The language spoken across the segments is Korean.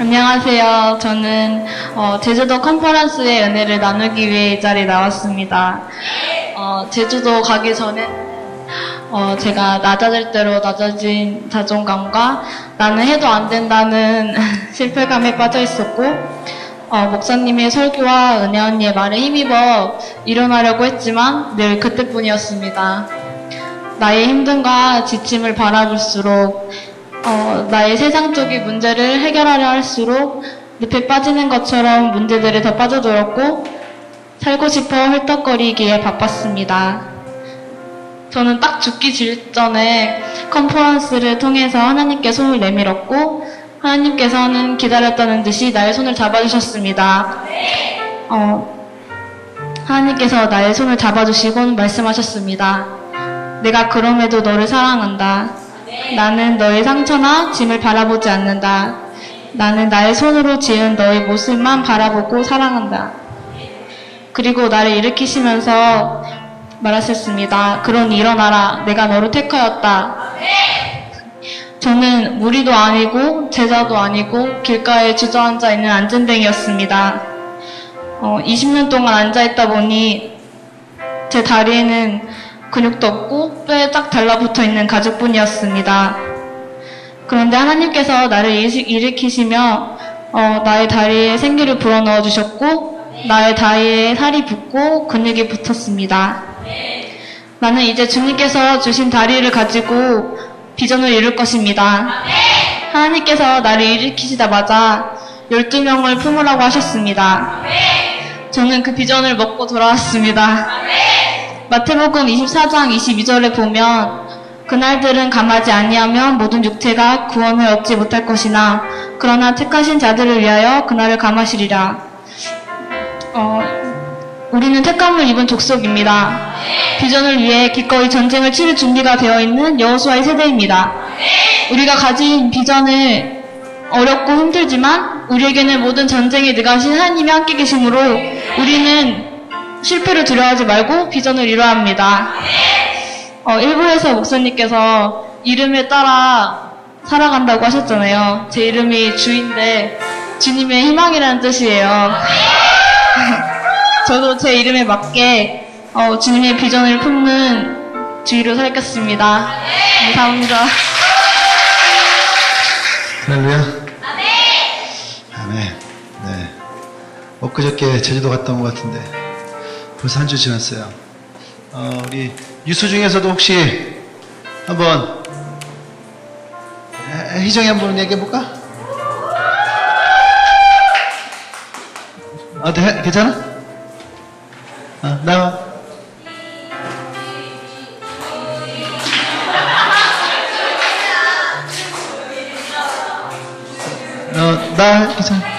안녕하세요. 저는 어, 제주도 컨퍼런스의 은혜를 나누기 위해 이 자리에 나왔습니다. 어, 제주도 가기 전에 어, 제가 낮아질 대로 낮아진 자존감과 나는 해도 안 된다는 실패감에 빠져 있었고 어, 목사님의 설교와 은혜 언니의 말에 힘입어 일어나려고 했지만 늘 그때뿐이었습니다. 나의 힘듦과 지침을 바라볼수록 어, 나의 세상적인 문제를 해결하려 할수록 늪에 빠지는 것처럼 문제들에 더 빠져들었고 살고 싶어 헐떡거리기에 바빴습니다. 저는 딱 죽기 직전에 컨퍼런스를 통해서 하나님께 손을 내밀었고 하나님께서는 기다렸다는 듯이 나의 손을 잡아주셨습니다. 어, 하나님께서 나의 손을 잡아주시고 말씀하셨습니다. 내가 그럼에도 너를 사랑한다. 나는 너의 상처나 짐을 바라보지 않는다. 나는 나의 손으로 지은 너의 모습만 바라보고 사랑한다. 그리고 나를 일으키시면서 말하셨습니다. 그러니 일어나라. 내가 너를 택하였다. 저는 무리도 아니고 제자도 아니고 길가에 주저앉아 있는 안전뱅이였습니다. 어, 20년 동안 앉아 있다 보니 제 다리에는 근육도 없고 뼈에 딱 달라붙어 있는 가죽뿐이었습니다. 그런데 하나님께서 나를 일으키시며 어, 나의 다리에 생기를 불어넣어 주셨고 나의 다리에 살이 붙고 근육이 붙었습니다. 나는 이제 주님께서 주신 다리를 가지고 비전을 이룰 것입니다. 하나님께서 나를 일으키시자마자 12명을 품으라고 하셨습니다. 저는 그 비전을 먹고 돌아왔습니다. 마태복음 24장 22절에 보면 그날들은 감하지 아니하면 모든 육체가 구원을 얻지 못할 것이나 그러나 택하신 자들을 위하여 그날을 감하시리라. 어, 우리는 택감을 입은 족속입니다. 비전을 위해 기꺼이 전쟁을 치를 준비가 되어 있는 여호수아의 세대입니다. 우리가 가진 비전을 어렵고 힘들지만 우리에게는 모든 전쟁에 능하신 하나님이 함께 계시므로 우리는 실패를 두려워하지 말고 비전을 이뤄야 합니다. 어, 일부에서 목사님께서 이름에 따라 살아간다고 하셨잖아요. 제 이름이 주인데 주님의 희망이라는 뜻이에요. 저도 제 이름에 맞게 어, 주님의 비전을 품는 주의로 살겠습니다. 감사합니다. 할렐루야. 아멘. 네. 엊그저께 제주도 온것 같은데 벌써 한 주 지났어요. 어, 우리 유수 중에서도 혹시 한번 해- 희정이 한번 얘기해 볼까? 어때? 해- 괜찮아? 어, 나와. 어, 나 괜찮아.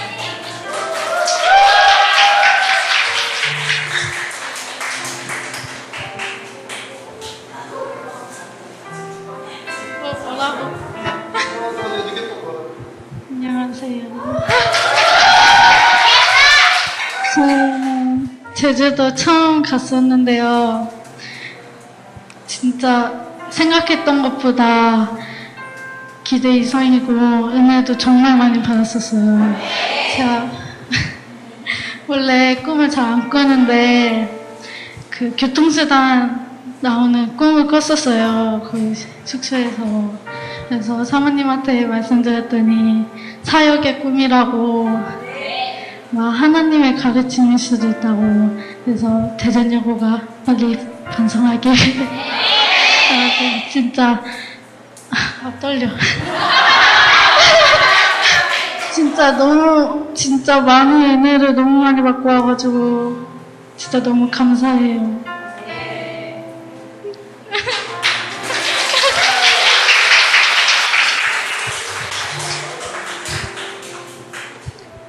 제주도 처음 갔었는데요. 진짜 생각했던 것보다 기대 이상이고 은혜도 정말 많이 받았었어요. 제가 원래 꿈을 잘 안 꾸는데 그 교통수단 나오는 꿈을 꿨었어요. 거기 숙소에서. 그래서 사모님한테 말씀드렸더니 사역의 꿈이라고 막 하나님의 가르침일 수도 있다고 그래서 대전여고가 빨리 반성하게 그래서 진짜 아 떨려 진짜 너무 진짜 많은 은혜를 너무 많이 받고 와가지고 진짜 너무 감사해요.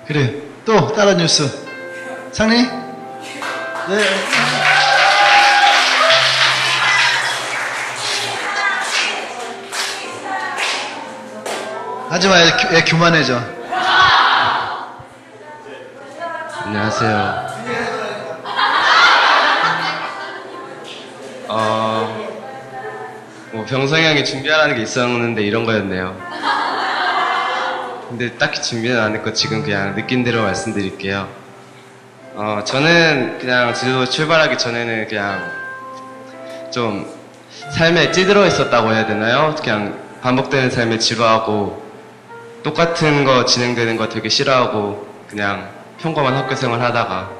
그래. 또 다른 뉴스. 상리? 네. 하지 마. 얘, 얘 교만해져. 안녕하세요. 어, 뭐 병성이 형이 준비하라는 게 있었는데 이런 거였네요. 근데 딱히 준비는 안 했고 지금 그냥 느낀 대로 말씀드릴게요. 어, 저는 그냥 제주도 출발하기 전에는 그냥 좀 삶에 찌들어 있었다고 해야 되나요? 그냥 반복되는 삶에 지루하고 똑같은 거 진행되는 거 되게 싫어하고 그냥 평범한 학교 생활 하다가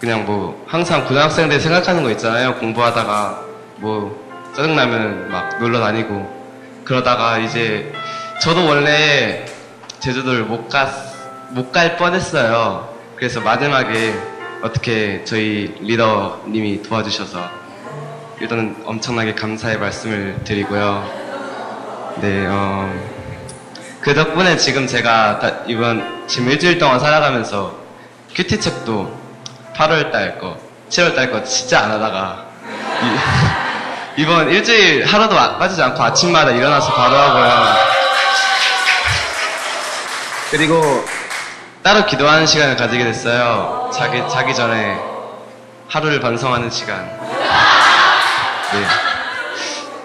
그냥 뭐 항상 고등학생들 생각하는 거 있잖아요. 공부하다가 뭐 짜증나면 막 놀러 다니고 그러다가 이제 저도 원래 제주도를 못 가, 못갈 뻔했어요. 그래서 마지막에 어떻게 저희 리더님이 도와주셔서 일단 엄청나게 감사의 말씀을 드리고요. 네, 어, 그 덕분에 지금 제가 다- 이번 지금 일주일 동안 살아가면서 큐티 책도 8월 달 거, 7월 달 거 진짜 안 하다가 이, 번 일주일 하루도 아- 빠지지 않고 아침마다 일어나서 바로 하고요. 그리고 따로 기도하는 시간을 가지게 됐어요. 자기 자기 전에 하루를 반성하는 시간. 네.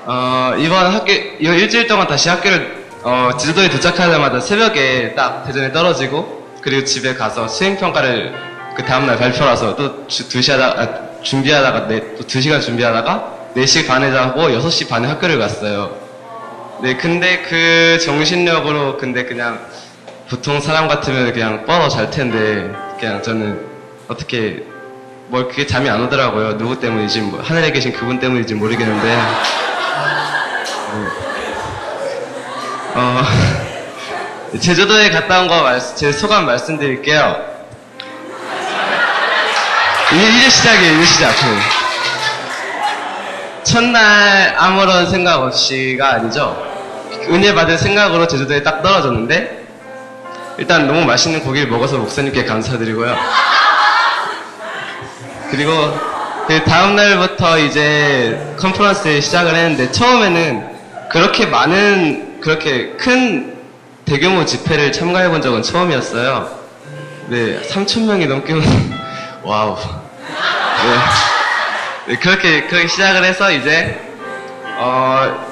어, 이번 학교, 이번 일주일 동안 다시 학교를, 어, 제주도에 도착하자마자 새벽에 딱 대전에 떨어지고, 그리고 집에 가서 수행평가를 그 다음날 발표라서 또 주, 2시 하다가, 아, 준비하다가, 네, 또 2시간 준비하다가, 4시 반에 자고 6시 반에 학교를 갔어요. 네, 근데 그 정신력으로, 근데 그냥, 보통 사람 같으면 그냥 뻗어 잘 텐데, 그냥 저는 어떻게, 뭐 그게 잠이 안 오더라고요. 누구 때문인지, 뭐, 하늘에 계신 그분 때문인지 모르겠는데. 네. 어, 제주도에 갔다 온 거 제 소감 말씀드릴게요. 이제, 이제 시작이에요, 이제 시작. 네. 첫날 아무런 생각 없이가 아니죠. 은혜 받을 생각으로 제주도에 딱 떨어졌는데, 일단 너무 맛있는 고기를 먹어서 목사님께 감사드리고요. 그리고 그 다음 날부터 이제 컨퍼런스 시작을 했는데 처음에는 그렇게 많은 그렇게 큰 대규모 집회를 참가해 본 적은 처음이었어요. 네, 3천 명이 넘게 오는 와우. 네. 네, 그렇게 그렇게 시작을 해서 이제 어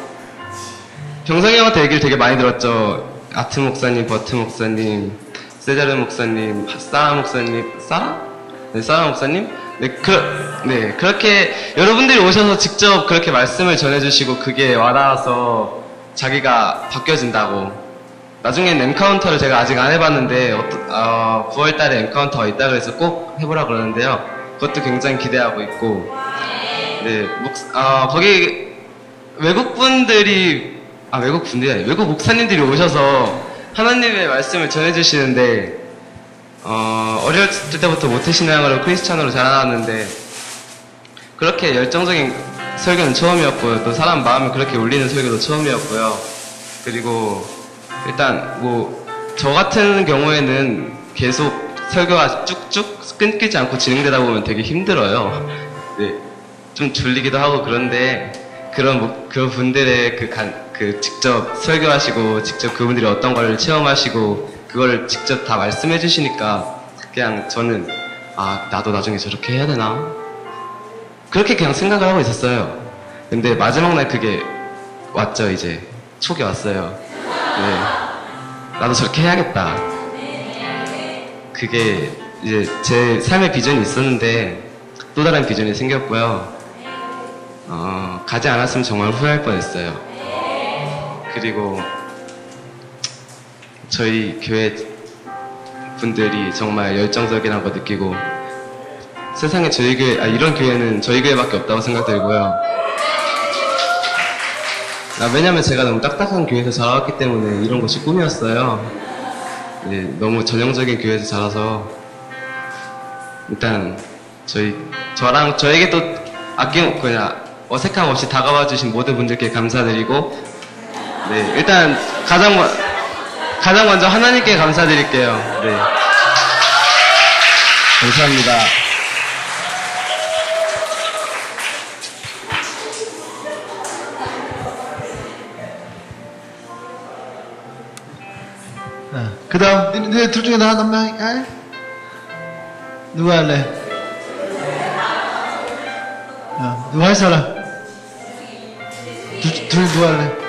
병성이 형한테 얘기를 되게 많이 들었죠. 아트 목사님, 버트 목사님, 세자르 목사님, 사라 목사님, 사라? 네, 사라 목사님? 네, 그, 네, 그렇게 여러분들이 오셔서 직접 그렇게 말씀을 전해주시고 그게 와닿아서 자기가 바뀌어진다고. 나중엔 엠카운터를 제가 아직 안 해봤는데, 어, 9월 달에 엠카운터가 있다 그래서 꼭 해보라 그러는데요. 그것도 굉장히 기대하고 있고, 네, 목, 어, 거기 외국 분들이 아 외국 아니 외국 목사님들이 오셔서 하나님의 말씀을 전해주시는데 어, 어렸을 때부터 모태신앙으로 크리스찬으로 자라났는데 그렇게 열정적인 설교는 처음이었고요. 또 사람 마음을 그렇게 울리는 설교도 처음이었고요. 그리고 일단 뭐 저 같은 경우에는 계속 설교가 쭉쭉 끊기지 않고 진행되다 보면 되게 힘들어요. 네, 좀 졸리기도 하고 그런데 그런 목- 그 분들의 그, 간, 그 직접 설교하시고 직접 그분들이 어떤 걸 체험하시고 그걸 직접 다 말씀해 주시니까 그냥 저는 아 나도 나중에 저렇게 해야 되나 그렇게 그냥 생각을 하고 있었어요. 근데 마지막 날 그게 왔죠 이제 촉이 왔어요. 네. 나도 저렇게 해야겠다. 그게 이제 제 삶의 비전이 있었는데 또 다른 비전이 생겼고요. 어, 가지 않았으면 정말 후회할 뻔했어요. 그리고 저희 교회 분들이 정말 열정적이라는 거 느끼고 세상에 저희 교회, 아, 이런 교회는 저희 교회밖에 없다고 생각들고요. 아, 왜냐면 제가 너무 딱딱한 교회에서 자라왔기 때문에 이런 것이 꿈이었어요. 네, 너무 전형적인 교회에서 자라서 일단 저희 저랑 저에게 또 아낌 그냥 어색함 없이 다가와 주신 모든 분들께 감사드리고 네 일단 가장 먼 가장 먼저 하나님께 감사드릴게요. 네 감사합니다. 그 다음, 너희 둘 중에 나 한 명 할? 누가 할래? 어, 누가 할 사람? 둘, 둘 누가 할래?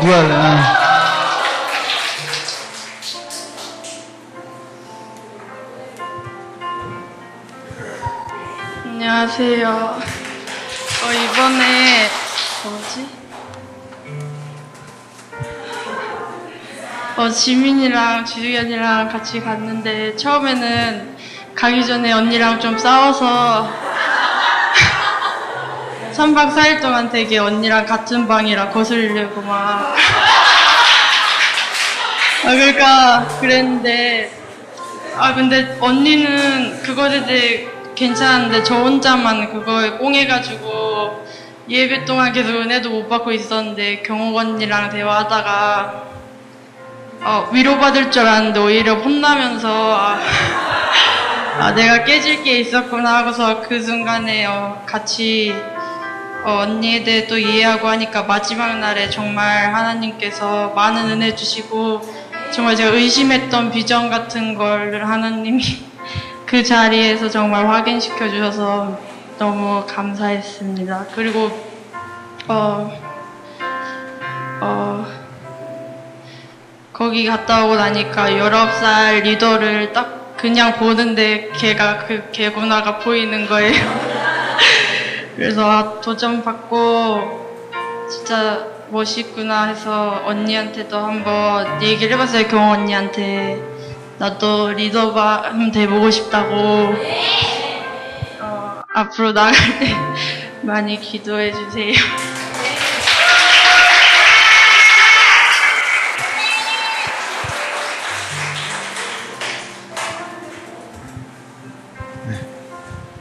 누가? 아. 안녕하세요. 어, 이번에 뭐지? 어, 지민이랑 지숙연이랑 같이 갔는데 처음에는 가기 전에 언니랑 좀 싸워서 3박 4일 동안 되게 언니랑 같은 방이라 거슬리고 막. 아, 그러니까 그랬는데. 아 근데 언니는 그거에 대해 괜찮은데 저 혼자만 그거에 꽁해가지고 예배 동안 계속 은혜도 못 받고 있었는데 경옥 언니랑 대화하다가 어, 위로받을 줄 알았는데 오히려 혼나면서 아, 아, 내가 깨질 게 있었구나 하고서 그 순간에 어, 같이 어, 대해 또 이해하고 하니까 마지막 날에 정말 하나님께서 많은 은혜 주시고 정말 제가 의심했던 비전 같은 걸 하나님이 그 자리에서 정말 확인시켜 주셔서 너무 감사했습니다. 그리고 어, 어, 거기 갔다 오고 나니까 19살 리더를 딱 그냥 보는데 걔가 그 개구나가 보이는 거예요. 그래서 아, 도전 받고 진짜 멋있구나 해서 언니한테도 한번 얘기를 해봤어요 경호 언니한테 나도 리더가 한번 돼보고 싶다고 어, 앞으로 나갈 때 많이 기도해 주세요.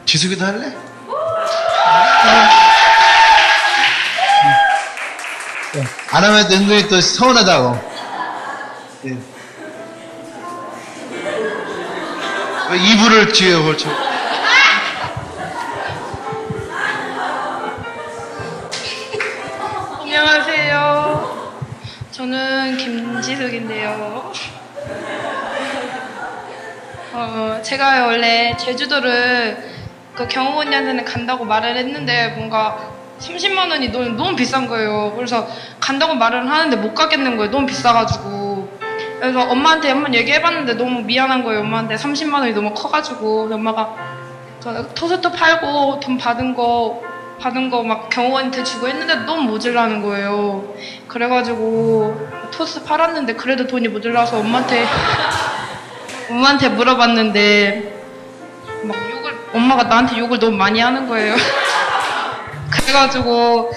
지숙이도 할래? 응. 안 하면 은근히 또 서운하다고. 예. 왜 이불을 뒤에 걸쳐? 안녕하세요. 저는 김지숙인데요. 어, 제가 원래 제주도를 그 경호 언니한테는 간다고 말을 했는데 뭔가 30만 원이 너무, 너무 비싼 거예요. 그래서 간다고 말을 하는데 못 가겠는 거예요. 너무 비싸가지고. 그래서 엄마한테 한번 얘기해봤는데 너무 미안한 거예요. 엄마한테 30만 원이 너무 커가지고. 엄마가 그 토스트 팔고 돈 받은 거 받은 거 막 경호원한테 주고 했는데 너무 모질라는 거예요. 그래가지고 토스트 팔았는데 그래도 돈이 모질라서 엄마한테 엄마한테 물어봤는데 엄마가 나한테 욕을 너무 많이 하는 거예요. 그래가지고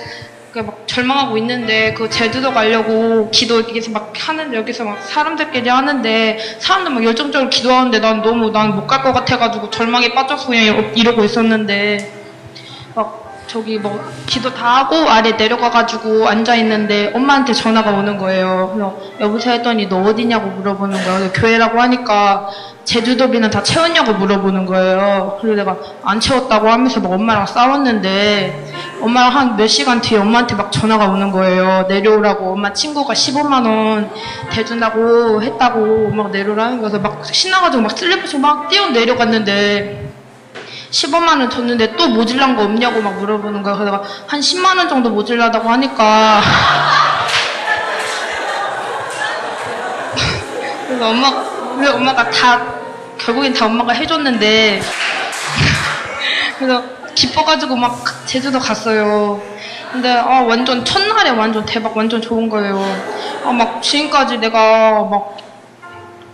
그막 절망하고 있는데 그 제주도 가려고 기도 여기서 막 하는 여기서 막 사람들끼리 하는데 사람들 막 열정적으로 기도하는데 난 너무 난 못 갈 것 같아가지고 절망에 빠져서 그냥 이러고 있었는데 막 저기 뭐 기도 다 하고 아래 내려가가지고 앉아 있는데 엄마한테 전화가 오는 거예요. 그래서 여보세요 했더니 너 어디냐고 물어보는 거예요. 교회라고 하니까 제주도비는 다 채웠냐고 물어보는 거예요. 그래서 내가 안 채웠다고 하면서 막 엄마랑 싸웠는데 엄마랑 한 몇 시간 뒤에 엄마한테 막 전화가 오는 거예요. 내려오라고 엄마 친구가 15만 원 대준다고 했다고 막 내려오라는 거여서 막 신나가지고 막 슬리퍼 막 뛰어 내려갔는데 15만 원 줬는데 또 모질란 거 없냐고 막 물어보는 거야. 그래서 내가 한 10만 원 정도 모질라다고 하니까 그래서 엄마 왜 엄마가 다 결국엔 다 엄마가 해줬는데 그래서 기뻐가지고 막 제주도 갔어요. 근데 아 완전 첫날에 완전 대박 완전 좋은 거예요. 아 막 지금까지 내가 막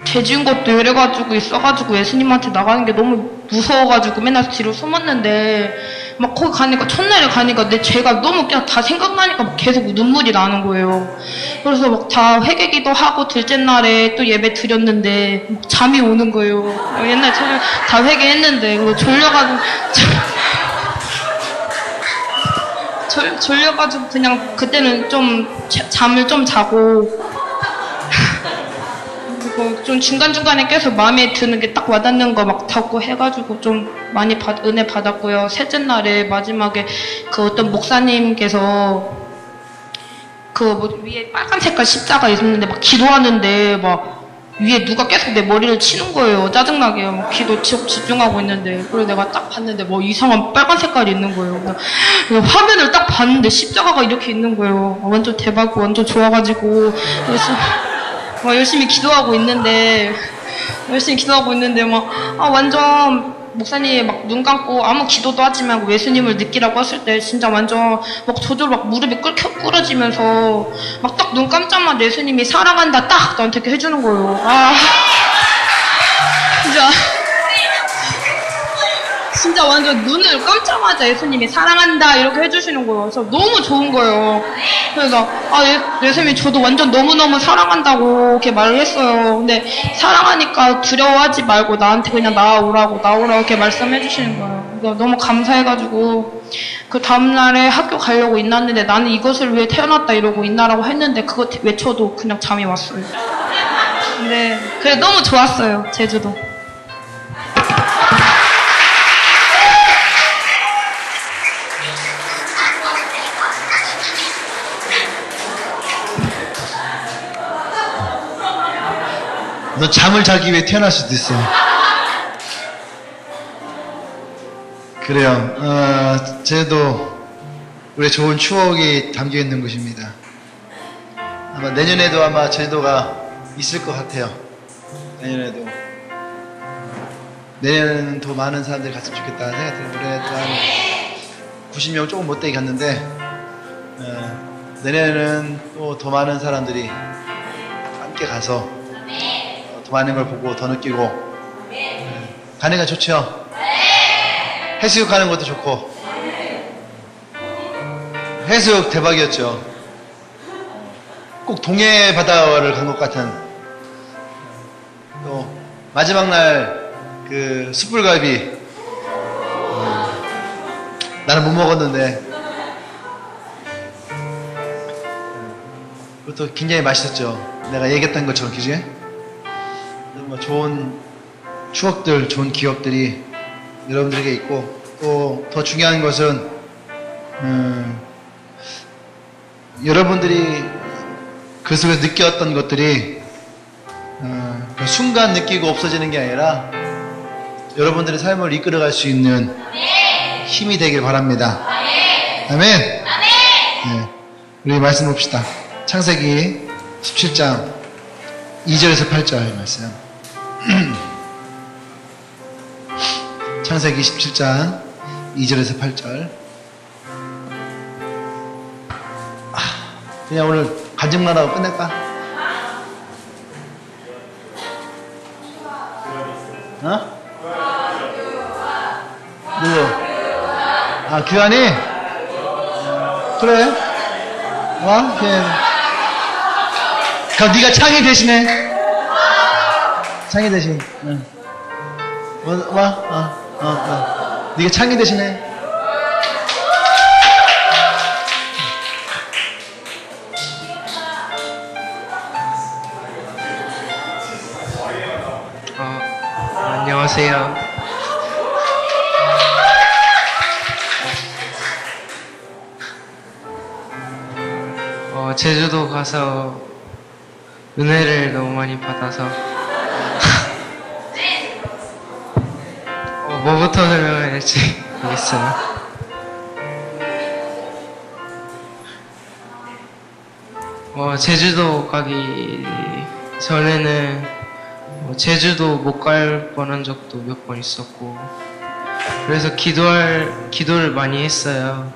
죄지은 것도 이래가지고 있어가지고 예수님한테 나가는 게 너무 무서워가지고 맨날 뒤로 숨었는데 막 거기 가니까 첫날에 가니까 내 죄가 너무 그냥 다 생각나니까 막 계속 눈물이 나는 거예요. 그래서 막 다 회개기도 하고 둘째 날에 또 예배 드렸는데 막 잠이 오는 거예요. 옛날 처음에 다 회개했는데 졸려가지고 졸, 졸려가지고 그냥 그때는 좀 자- 잠을 좀 자고 그리고 좀 중간중간에 계속 마음에 드는 게 딱 와닿는 거막 닫고 해가지고 좀 많이 받- 은혜 받았고요. 셋째 날에 마지막에 그 어떤 목사님께서 그 뭐 위에 빨간 색깔 십자가 있었는데 막 기도하는데 막 위에 누가 계속 내 머리를 치는 거예요. 짜증나게. 막 집- 집중하고 있는데. 그래서 내가 딱 봤는데 뭐 이상한 빨간 색깔이 있는 거예요. 화면을 딱 봤는데 십자가가 이렇게 있는 거예요. 아, 완전 대박, 완전 좋아가지고. 그래서 막 열심히 기도하고 있는데, 열심히 기도하고 있는데 막, 아, 완전 목사님이 막눈 감고 아무 기도도 하지 말고 예수님을 느끼라고 했을 때 진짜 완전 막 저절로 막 무릎이 꿇겨 꿇어지면서 막 딱눈 감자마자 예수님이 사랑한다 딱 나한테 이렇게 해주는 거예요. 아 진짜 진짜 완전 눈을 감자마자 예수님이 사랑한다 이렇게 해주시는 거예요. 그래서 너무 좋은 거예요. 그래서 아 예, 예수님이 저도 완전 너무너무 사랑한다고 이렇게 말을 했어요. 근데 사랑하니까 두려워하지 말고 나한테 그냥 나오라고 나오라고 이렇게 말씀해 주시는 거예요. 그래서 너무 감사해가지고 그 다음날에 학교 가려고 있났는데 나는 이것을 위해 태어났다 이러고 있나라고 했는데 그거 외쳐도 그냥 잠이 왔어요. 근데 그래 너무 좋았어요 제주도. 너 잠을 자기 위해 태어날 수도 있어. 그래요. 어, 제도 우리의 좋은 추억이 담겨 있는 곳입니다. 아마 내년에도 아마 제도가 있을 것 같아요. 내년에도. 내년에는 더 많은 사람들이 갔으면 좋겠다는 생각이 들어요. 올해도 한 90명 조금 못되게 갔는데, 어, 내년에는 또 더 많은 사람들이 함께 가서 어, 더 많은 걸 보고 더 느끼고 네. 가는 게 좋죠. 해수욕 가는 것도 좋고 해수욕 대박이었죠. 꼭 동해 바다를 간 것 같은 또 마지막 날 그 숯불갈비 음, 나는 못 먹었는데 그것도 굉장히 맛있었죠. 내가 얘기했던 것처럼 그지? 뭐 좋은 추억들, 좋은 기억들이 여러분들에게 있고 또 더 중요한 것은 음, 여러분들이 그 속에서 느꼈던 것들이 어, 그 순간 느끼고 없어지는 게 아니라 여러분들의 삶을 이끌어갈 수 있는 힘이 되길 바랍니다. 아멘. 네. 우리 말씀 봅시다. 창세기 17장 2절에서 8절 말씀. 창세기 17장 2절에서 8절. 아, 그냥 오늘 간증만 하고 끝낼까? 어? 누구? 아, 규환이? 그래? 와? 예. 그럼 네가 창이 대신해. 창이 대신. 응. 와, 와, 어, 어, 어. 네가 창이 대신해. 어, 안녕하세요. 어, 제주도 가서 은혜를 너무 많이 받아서 뭐부터 설명해야 할지 모르겠어요. 어, 제주도 가기 전에는 어, 제주도 못 갈 뻔한 적도 몇 번 있었고 그래서 기도할 기도를 많이 했어요.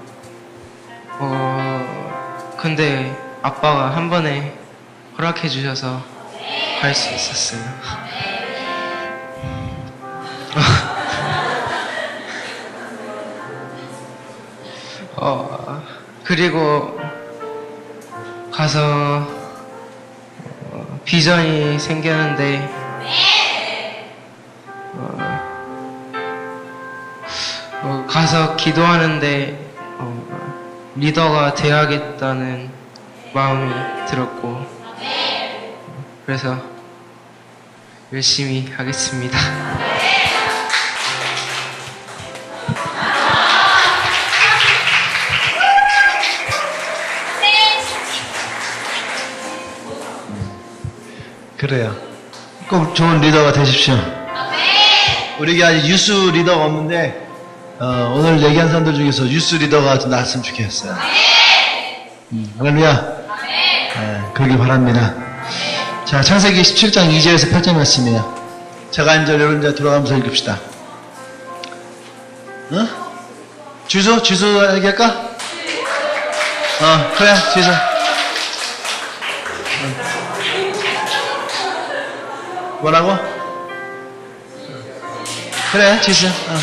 어 근데 아빠가 한 번에 허락해 주셔서 갈 수 있었어요. 어 그리고 가서 어, 비전이 생겼는데 어, 어, 가서 기도하는데 어, 리더가 돼야겠다는 마음이 들었고 그래서 열심히 하겠습니다. 그래요. 꼭 좋은 리더가 되십시오. 우리가 아직 유스 리더가 없는데 어, 오늘 얘기한 사람들 중에서 유스 리더가 좀 나왔으면 좋겠어요. 음, 할렐루야. 네, 그러길 바랍니다. 자, 창세기 17장 2절에서 8절 말씀이에요. 제가 한 절, 여러분 절 돌아가면서 읽읍시다. 어? 주소? 주소 얘기할까? 어, 그래, 주소. 뭐라고? 그래, 지수. 어.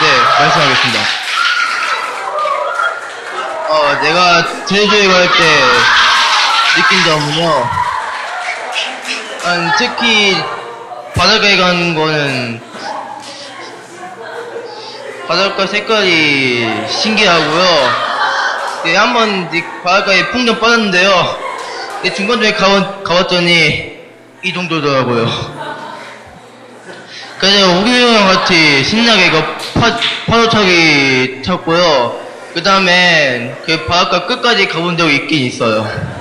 네, 말씀하겠습니다. 어, 내가 제주에 갈 때 느낀 점은요. 한 특히 바닷가에 가는 거는 바닷가 색깔이 신기하고요. 네, 한번 이 바닷가에 풍덩 빠졌는데요. 네, 중간중에 가봤, 가봤더니 이 정도더라고요. 그래서 우리랑 같이 신나게 이거 파, 파도 타기 탔고요. 그 다음에 그 바닷가 끝까지 가본 적이 있긴 있어요.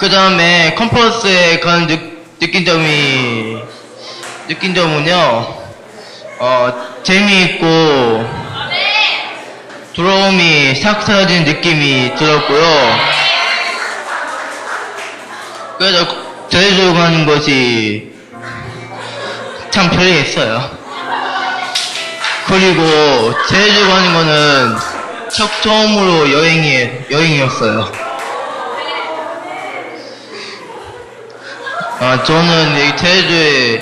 그 다음에 컨퍼런스에 가는 느, 느낀 점이, 느낀 점은요, 어, 재미있고, 돌아옴이 싹 사라지는 느낌이 들었고요. 그래서 제주도 가는 것이 참 편리했어요. 그리고 제주 가는 거는 첫 처음으로 여행이 여행이었어요. 아 저는 이 제주에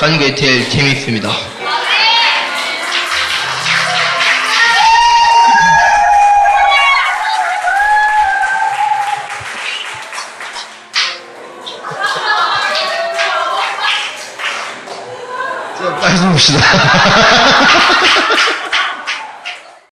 가는 게 제일 재밌습니다. 자, 빨리 봅시다.